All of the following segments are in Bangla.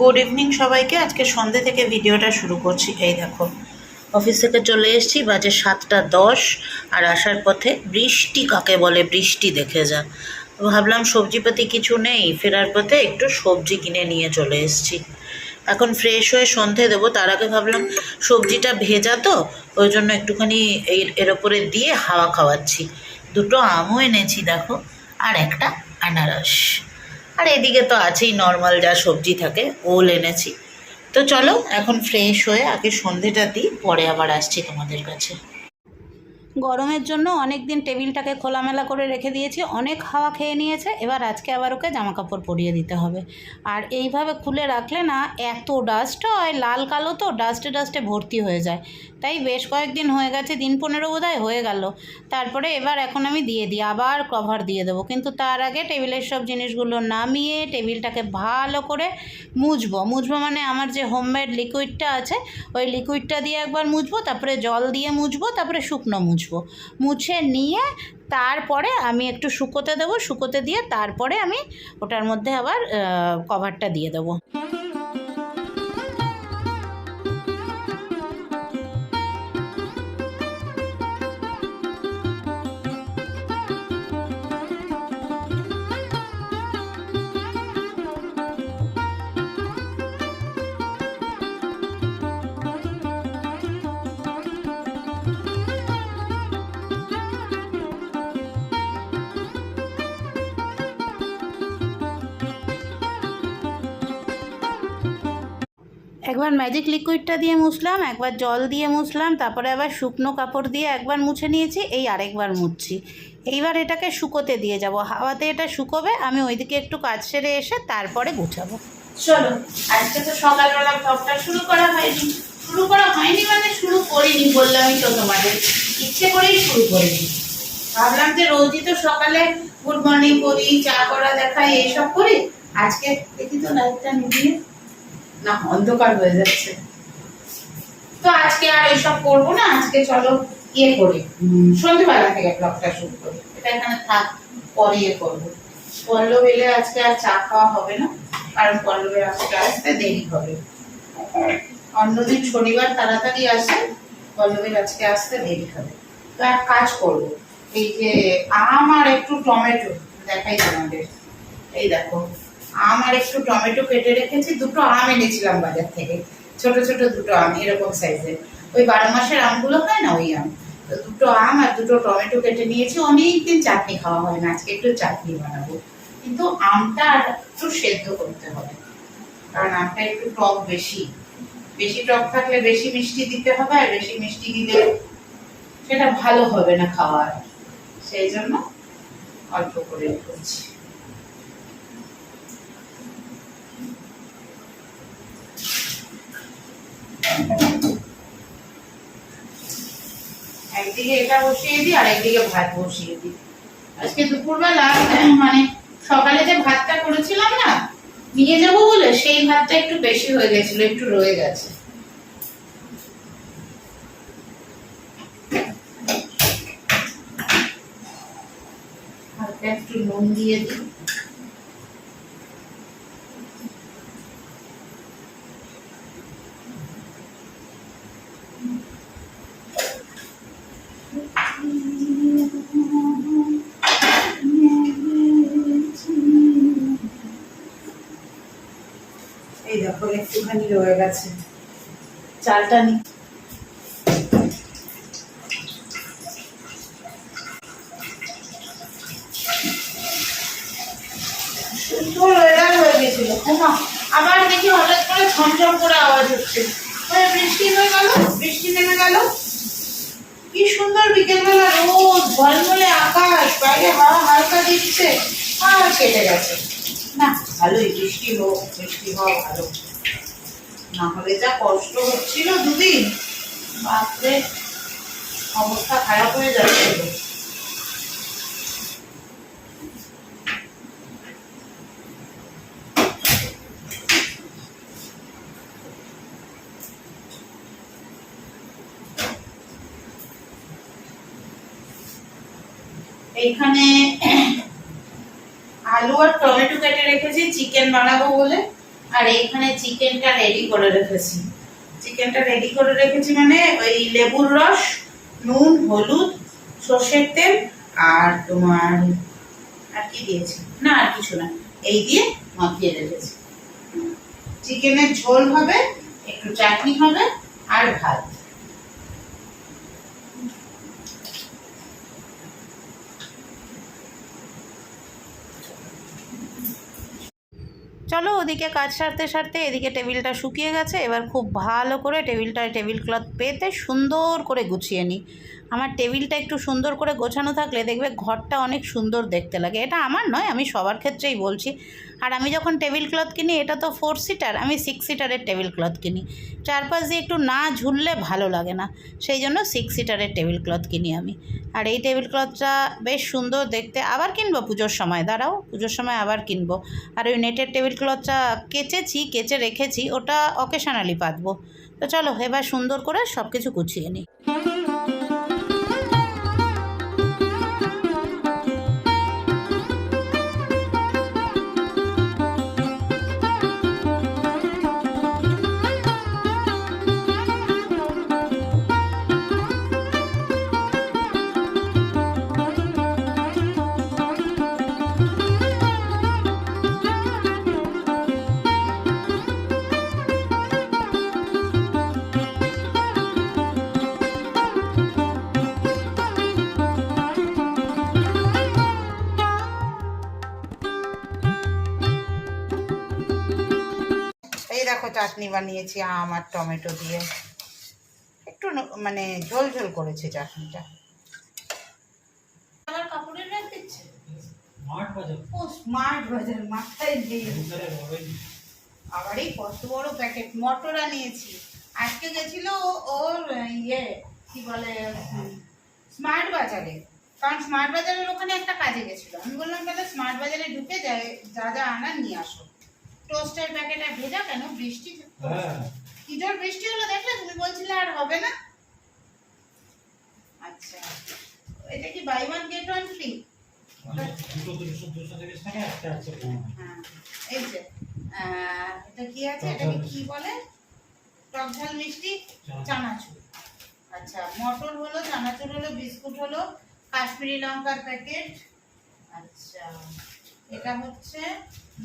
গুড ইভিনিং সবাইকে। আজকে সন্ধে থেকে ভিডিওটা শুরু করছি। এই দেখো, অফিস থেকে চলে এসেছি, বাজে সাতটা দশ, আর আসার পথে বৃষ্টি কাকে বলে, বৃষ্টি দেখে যা। ভাবলাম সবজিপাতি কিছু নেই, ফেরার পথে একটু সবজি কিনে নিয়ে চলে এসেছি। এখন ফ্রেশ হয়ে সন্ধে দেবো, তার আগে ভাবলাম সবজিটা ভেজা তো, ওই জন্য একটুখানি এর ওপরে দিয়ে হাওয়া খাওয়াচ্ছি। দুটো আমও এনেছি, দেখো, আর একটা আনারস। আর এদিকে তো আছেই নর্মাল যা সবজি থাকে, ওল এনেছি। তো চলো, এখন ফ্রেশ হয়ে আগে সন্ধেটা দিই, পরে আবার আসছি তোমাদের কাছে। গরমের জন্য অনেক দিন টেবিলটাকে খোলামেলা করে রেখে দিয়েছি, অনেক হাওয়া খেয়ে নিয়েছে, এবার আজকে আবার ওকে জামা কাপড় পরিয়ে দিতে হবে। আর এইভাবে খুলে রাখলে না, এত ডাস্ট হয়, লাল কালো তো ডাস্টে ডাস্টে ভর্তি হয়ে যায়। তাই বেশ কয়েকদিন হয়ে গেছে, দিন পনেরো বোধহয় হয়ে গেল। তারপরে এবার এখন আমি দিয়ে দিই, আবার কভার দিয়ে দেবো। কিন্তু তার আগে টেবিলের সব জিনিসগুলো নামিয়ে টেবিলটাকে ভালো করে মুছবো। মুছবো মানে আমার যে হোমমেড লিকুইডটা আছে, ওই লিকুইডটা দিয়ে একবার মুছবো, তারপরে জল দিয়ে মুছবো, তারপরে শুকনো মুছবো। মুছে নিয়ে তারপরে আমি একটু শুকোতে দেবো, শুকোতে দিয়ে তারপরে আমি ওটার মধ্যে আবার কভারটা দিয়ে দেবো। একবার ম্যাজিক লিকুইডটা দিয়ে মুছলাম, একবার জল দিয়ে মুছলাম, তারপরে আবার শুকনো কাপড় দিয়ে একবার মুছে নিয়েছি, এই আরেকবার মুছছি। এইবার এটাকে শুকোতে দিয়ে যাব। হাওয়াতে এটা শুকোবে, আমি ওইদিকে একটু কাজ সেরে এসে তারপরে গুছাবো। চলো, আজকে তো সকালবেলা ব্লগটা শুরু করা হয়নি। শুরু করা হয়নি মানে শুরু করিনি বললামই তো তোমাদের। ইচ্ছে করেই শুরু করিনি। ভাবলাম যে রোজই তো সকালে গুড মর্নিং করি, চা করা দেখাই, এইসব করি। আজকে দেখি তো লাইটটা নিভিয়ে না, অন্ধকার হয়ে যাচ্ছে। তো আজকে আর এইসব করব না, আজকে চলো ইয়ে করি। সন্ধ্যেবেলা থেকে ব্লগটা শুরু করি। এটা এখানে থাক, পরে ইয়ে করব। পল্লব এলে আজকে আর চা খাওয়া হবে না, কারণ পল্লবের আজকে আসতে দেরি হবে। অন্যদিন শনিবার তাড়াতাড়ি আসে, পল্লবের আজকে আসতে দেরি হবে। তো এক কাজ করব, এই যে আম আর একটু টমেটো দেখাই তোমাদের। এই দেখো আম আর একটু টমেটো কেটে রেখেছি, দুটো আম এনেছিলাম বাজার থেকে। ছোট ছোট দুটো আম, এরকম সাইজের। ওই বারো মাসের আমগুলো হয় না ওই আম? তো দুটো আম আর দুটো টমেটো কেটে নিয়েছি, অনেকদিন চাটনি খাওয়া হয় না, আজকে একটু চাটনি বানাবো। কিন্তু আমটা একটু সেদ্ধ করতে হবে, কারণ আমটা একটু টক বেশি। বেশি টক থাকলে বেশি মিষ্টি দিতে হবে, আর বেশি মিষ্টি দিলে সেটা ভালো হবে না খাওয়ার। সেই জন্য অল্প করে করছি। মানে ভাতটা একটু বেশি হয়ে গেছিল একটু রয়ে গেছে। একটু নুন দিয়ে দিই এই দেখো একটুখানি রয়ে গেছে। চালটা নি। আবার দেখি হঠাৎ করে ঝমঝম করে আওয়াজ হচ্ছে। বৃষ্টি হয়ে গেল, বৃষ্টি নেমে গেল। কি সুন্দর বিকেলবেলা রোদ, ঝলমলে আকাশ, বাইরে হাওয়া হালকা দিচ্ছে, আর কেটে গেছে। না, ভালোই, বৃষ্টি হোক, বৃষ্টি হওয়া ভালো। না হলে যা কষ্ট হচ্ছিল দুদিন, বাপরে, অবস্থা খারাপ হয়ে যাচ্ছিল এইখানে আলু আর টমেটো কেটে রেখেছি, চিকেন বানাবো বলে। আর এইখানে চিকেনটা রেডি করে রেখেছি। চিকেনটা রেডি করে রেখেছি মানে ওই লেবুর রস, নুন, হলুদ, সর্ষের তেল আর তোমার আর কি দিয়েছি? না, আর কিছু না। এই দিয়ে মাখিয়ে রেখেছি। চিকেনের ঝোল হবে, একটু চাটনি হবে আর ভাত। চলো ওদিকে কাজ সারতে সারতে এদিকে টেবিলটা শুকিয়ে গেছে, এবার খুব ভালো করে টেবিলটা টেবিল ক্লথ পেতে সুন্দর করে গুছিয়ে নিই। আমার টেবিলটা একটু সুন্দর করে গোছানো থাকলে দেখবে ঘরটা অনেক সুন্দর দেখতে লাগে। এটা আমার নয়, আমি সবার ক্ষেত্রেই বলছি। আর আমি যখন টেবিল ক্লথ কিনি, এটা তো ফোর সিটার আমি সিক্স সিটারের টেবিল ক্লথ কিনি। চারপাশ দিয়ে একটু না ঝুললে ভালো লাগে না, সেই জন্য সিক্স সিটারের টেবিল ক্লথ কিনি আমি। আর এই টেবিল ক্লথটা বেশ সুন্দর দেখতে, আবার কিনবো পুজোর সময়, দাঁড়াও, পুজোর সময় আবার কিনবো। আর ওই নেটের টেবিল ক্লথটা কেচেছি, কেচে রেখেছি, ওটা অকেশনালি পাতবো। তো চলো, এবার সুন্দর করে সব কিছু গুছিয়ে নিই। দেখো চাটনি বানিয়েছি আম আর টমেটো দিয়ে। একটু মানে ঝোল ঝোল করেছে চাটনিটা। আবার এই কত বড় প্যাকেট মটর আনিয়েছি। আজকে গেছিল ওর ইয়ে কি বলে স্মার্ট বাজারে। কারণ স্মার্ট বাজারের ওখানে একটা কাজে গেছিল। আমি বললাম তাহলে স্মার্ট বাজারে ঢুকে যায় যা যা আনার নিয়ে আসো। টোস্টের প্যাকেট ভেজা কেন? বৃষ্টি হ্যাঁ। কি জোর বৃষ্টি হলো দেখলে তুমি বলছিলে আর হবে না। আচ্ছা। এটা কি buy one get one free হ্যাঁ এই যে এটা কি আছে? এটাকে কি বলে? টক ঝাল মিষ্টি? চানাচুর। আচ্ছা মটর হলো চানাচুর হলো বিস্কুট হলো কাশ্মীরি লঙ্কার প্যাকেট আচ্ছা এটা হচ্ছে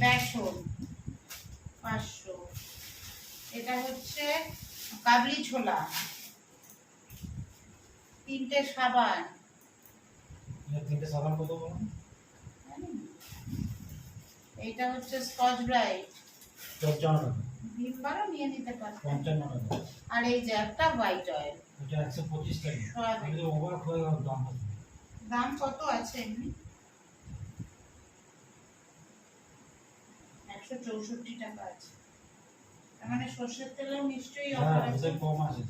বেসন পাঁচশো। এটা হচ্ছে কাবলি ছোলা। তিনটে সাবান। তিনটে সাবান কত এইটা হচ্ছে স্কচ ব্রাইট। পঞ্চান্ন টাকা। নিয়ে নিতে পারো পঞ্চান্ন টাকা। আর এই যে একটা হোয়াইট অয়েল। ওটা একশো পঁচিশ টাকা। দাম কত আছে এমনি? একশো চৌষট্টি টাকা আছে। তার মানে সর্ষের তেলেও নিশ্চয়ই হ্যাঁ অফার আছে। কম আছে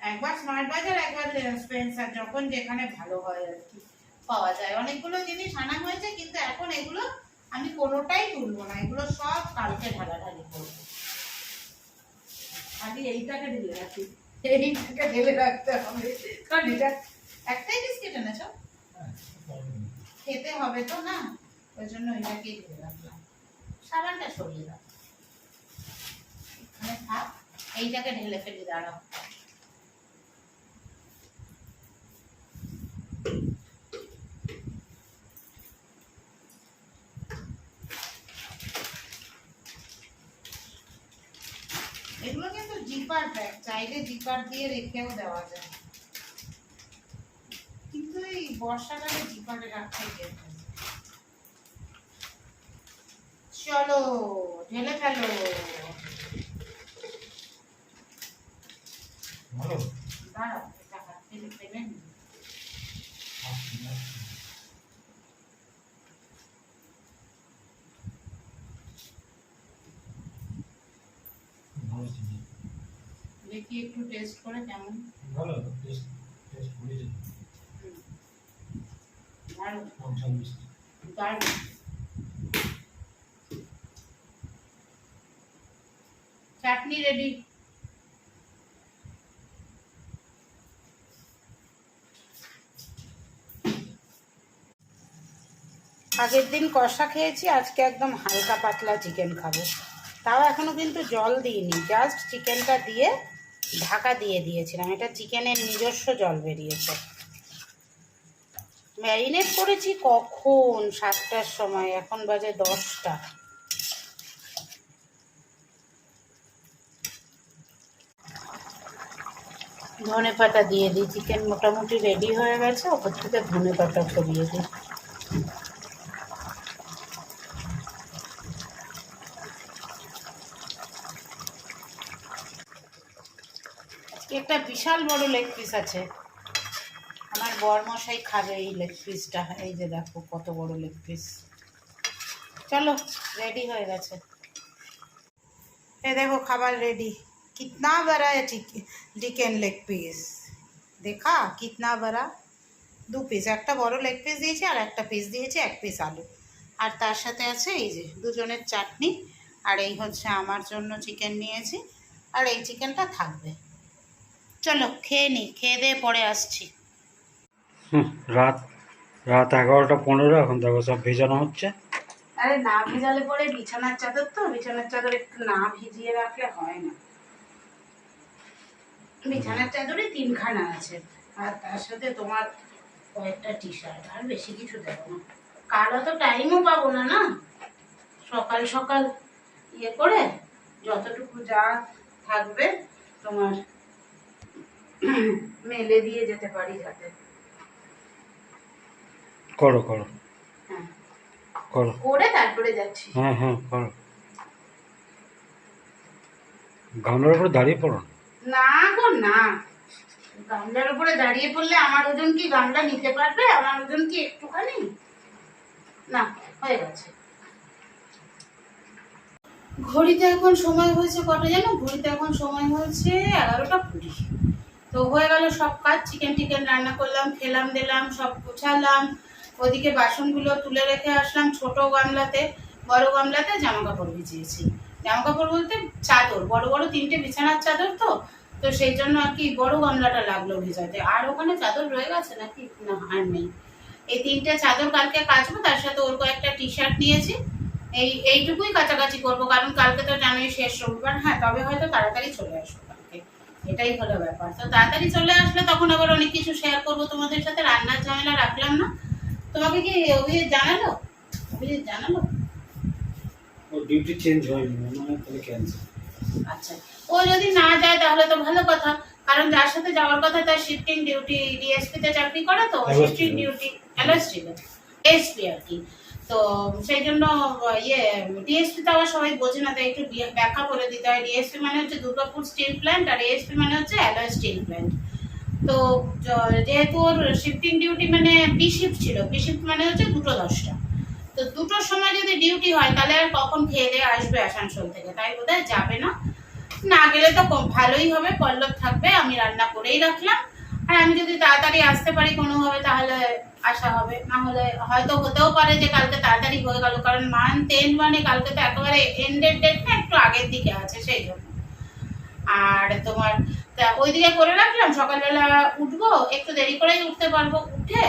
একবার স্মার্ট বাজার একবার স্পেন্সার যখন যেখানে ভালো হয় আর কি পাওয়া যায়। অনেকগুলো জিনিস আনা হয়েছে কিন্তু এখন এগুলো আমি কোনোটাই তুলবো না। এগুলো সব কালকে ঢালাঢালি করব। আগে এইটাকে ঢেলে রাখি। এইটাকে ঢেলে রাখতে হবে। কারণ এটা একটাই বিস্কিট এনেছো? হ্যাঁ। খেতে হবে তো না? ওই জন্য ঢেলে রাখলাম সাবানটা সরিয়ে দাও। এখানে থাক, এইটাকে ঢেলে ফেলে দাঁড়াও। এগুলো কিন্তু জিপার ব্যাগ, চাইলে জিপার দিয়ে রেখেও দেওয়া যায়। কিন্তু এই বর্ষাকালে জিপারে রাখতে গেলে চলো ঢেলে ফেলো। দাঁড়াও টাকা। ভালো দেখি একটু টেস্ট করে কেমন। ভালো টেস্ট টেস্ট করেছে। হুম। দারুণ পঞ্চান্ন মিষ্টি দারুণ চাটনি রেডি আগের দিন কষা খেয়েছি, আজকে একদম হালকা পাতলা চিকেন খাব। তাও এখনও কিন্তু জল দিইনি জাস্ট চিকেনটা দিয়ে ঢাকা দিয়ে দিয়েছিলাম। এটা চিকেনের নিজস্ব জল বেরিয়েছে। ম্যারিনেট করেছি কখন? সাতটার সময়, এখন বাজে দশটা। ধনে পাতা দিয়ে দিই চিকেন মোটামুটি রেডি হয়ে গেছে, ওপর থেকে ধনে পাতা ছড়িয়ে দিই। একটা বিশাল বড় লেগ পিস আছে। আমার বরমশাই খাবে এই লেগ পিসটা এই যে দেখো, কত বড় লেগ পিস চলো রেডি হয়ে গেছে। এ দেখো, খাবার রেডি কিতনা বড় চিকেন চিকেন লেগ পিস দেখা কিতনা বড়া দু পিস একটা বড় লেগ পিস দিয়েছি আর একটা পিস দিয়েছি এক পিস আলু। আর তার সাথে আছে এই যে দুজনের চাটনি। আর এই হচ্ছে আমার জন্য চিকেন নিয়েছি। আর এই চিকেনটা থাকবে। চলো খেয়ে নিই খেয়ে দিয়ে পরে আসছি। হুম, রাত রাত এগারোটা পনেরো এখন দেখো সব ভেজানো হচ্ছে। আরে না ভিজালে পরে বিছানার চাদর তো বিছানার চাদর একটু না ভিজিয়ে রাখলে হয় না। বিছানার চাদরে তিনখানা আছে। আর তার সাথে তোমার কয়েকটা টি শার্ট আর বেশি কিছু দেবো না। কাল অত টাইমও পাবো না না? সকাল সকাল ইয়ে করে যতটুকু যা থাকবে তোমার মেলে দিয়ে যেতে পারি যাতে। করো করো। হ্যাঁ। করো। করে তারপরে যাচ্ছি। হ্যাঁ হ্যাঁ করো। গামলার উপরে দাঁড়িয়ে পড়ো না। গো, না। গামলার উপরে দাঁড়িয়ে পড়লে আমার ওজন কি গামলা নিতে পারবে? আমার ওজন কি একটুখানি? না, হয়ে গেছে। ঘড়িতে এখন সময় হয়েছে কটা জানো? ঘড়িতে এখন সময় হয়েছে এগারোটা কুড়ি। তো হয়ে গেল সব কাজ চিকেন টিকেন রান্না করলাম, খেলাম, দিলাম, সব গোছালাম। ওদিকে বাসনগুলো তুলে রেখে আসলাম ছোট গামলাতে, বড় গামলাতে জামা কাপড় ভিজিয়েছি। জামা কাপড় বলতে চাদর, বড় বড় তিনটে বিছানার চাদর তো তো সেই জন্য আর কি বড় গামলাটা লাগল ভিজাতে। আর ওখানে চাদর রয়ে গেছে নাকি? না, আর নেই। এই তিনটে চাদর কালকে কাচবো, তার সাথে ওর কয়েকটা টি শার্ট নিয়েছি। এই, এইটুকুই কাছাকাছি করব, কারণ কালকে তো জানোই শেষ রবিবার। হ্যাঁ তবে হয়তো তাড়াতাড়ি চলে আসব কালকে। এটাই হলো ব্যাপার। তো তাড়াতাড়ি চলে আসলে তখন আবার অনেক কিছু শেয়ার করব তোমাদের সাথে, রান্নার ঝামেলা রাখলাম না। তোমাকে কি অভিজিৎ জানালো? অভিজিৎ জানালো? ডিউটি চেঞ্জ হয়নি মনে তাহলে ক্যান্সেল আচ্ছা ও যদি না যায় তাহলে তো ভালো কথা কারণ যার সাথে যাওয়ার কথা তার শিফটিং ডিউটি ডিএসপি তে চাকরি করে তো শিফটিং ডিউটি এলএসটি এসপি আর কি। তো সেই জন্য ইয়ে ডিএসপি তো আবার সবাই বোঝে না তাই একটু ব্যাখ্যা করে দিতে হয়। ডিএসপি মানে হচ্ছে দুর্গাপুর স্টিল প্ল্যান্ট আর এসপি মানে হচ্ছে অ্যালয় স্টিল প্ল্যান্ট তো যেহেতু ওর শিফটিং ডিউটি মানে বি শিফট ছিল বি শিফট মানে হচ্ছে দুটো দশটা। তো দুটোর সময় যদি ডিউটি হয়, তাহলে আর কখন খেয়ে আসবে আসানসোল থেকে? তাই বোধহয় যাবে না। না গেলে তো ভালোই হবে, পল্লব থাকবে, আমি রান্না করেই রাখলাম। আর আমি যদি তাড়াতাড়ি আসতে পারি কোনোভাবে, তাহলে আসা হবে। না হলে হয়তো হতেও পারে যে কালকে তাড়াতাড়ি হয়ে গেল, কারণ মান এন্ড মানে কালকে তো একেবারে এন্ডের ডেট না, একটু আগের দিকে আছে সেই জন্য। আর তোমার, তা ওইদিকে করে রাখলাম, সকালবেলা উঠবো, একটু দেরি করেই উঠতে পারব, উঠে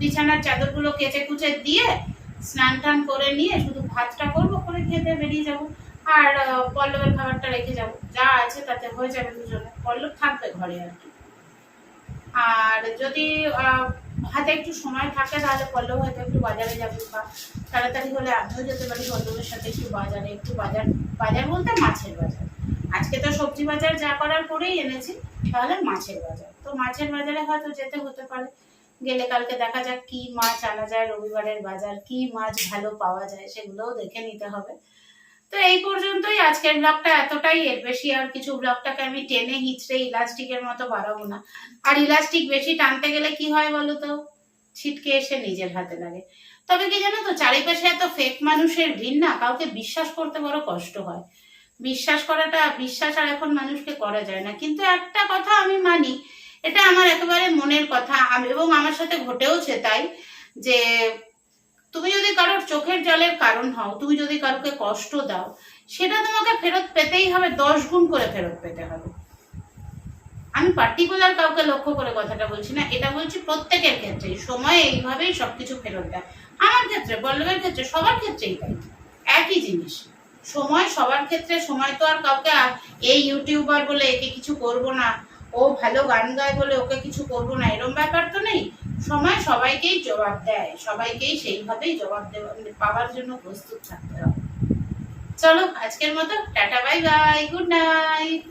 বিছানার চাদরগুলো কেচে কুচে দিয়ে স্নান টান করে নিয়ে শুধু ভাতটা করব, করে খেতে বেরিয়ে যাব। আর পল্লবের খাবারটা রেখে যাব। যা আছে তাতে হয়ে যাবে দুজনে। পল্লব থাকবে ঘরে আর কি। আর যদি হাতে একটু সময় থাকে তাহলে পল্লব হয়তো একটু বাজারে যাবে বা তাড়াতাড়ি হলে আমিও যেতে পারি। পল্লবের সাথে একটু বাজারে, একটু বাজার বাজার বলতে মাছের বাজার। আজকে তো সবজি বাজার যা করার করেই এনেছি, তাহলে মাছের বাজার। তো মাছের বাজারে হয়তো যেতে হতে পারে। গেলে কালকে দেখা যাক কি মাছ আনা যায়, রবিবারের বাজার, কি মাছ ভালো পাওয়া যায়, সেগুলোও দেখে নিতে হবে। তো এই পর্যন্তই আজকের ব্লগটা এতটাই। এর বেশি আর কিছু ব্লগটাকে আমি টেনে হিচড়ে ইলাস্টিকের মতো বাড়াবো না। আর ইলাস্টিক বেশি টানতে গেলে কি হয় বলো তো? ছিটকে এসে নিজের হাতে লাগে। তবে কি জানো তো, চারিপাশে এত ফেক মানুষের ভিড় না, কাউকে বিশ্বাস করতে বড় কষ্ট হয়। বিশ্বাস করাটা, বিশ্বাস আর এখন মানুষকে করা যায় না। কিন্তু একটা কথা আমি মানি এটা আমার একেবারে মনের কথা। এবং আমার সাথে ঘটেওছে তাই যে তুমি যদি কারোর চোখের জলের কারণ হও, তুমি যদি কারোকে কষ্ট দাও, সেটা তোমাকে ফেরত পেতেই হবে, দশ গুণ করে ফেরত পেতে হবে। আমি পার্টিকুলার কাউকে লক্ষ্য করে কথাটা বলছি না, এটা বলছি প্রত্যেকের ক্ষেত্রে সময় এইভাবেই সবকিছু ফেরত দেয়। আমার ক্ষেত্রে বল্লভের ক্ষেত্রে, সবার ক্ষেত্রেই তাই। একই জিনিস। সময় সবার ক্ষেত্রে, সময় তো আর কাউকে এই ইউটিউবার বলে একে কিছু করব না। ও ভালো গান গায় বলে ওকে কিছু করব না, এরম ব্যাপার তো নেই। সময় সবাইকেই জবাব দেয়, সবাইকেই সেইভাবেই জবাব দেওয়া পাওয়ার জন্য প্রস্তুত থাকতে হবে চলো, আজকের মতো, tata, bye bye, good night.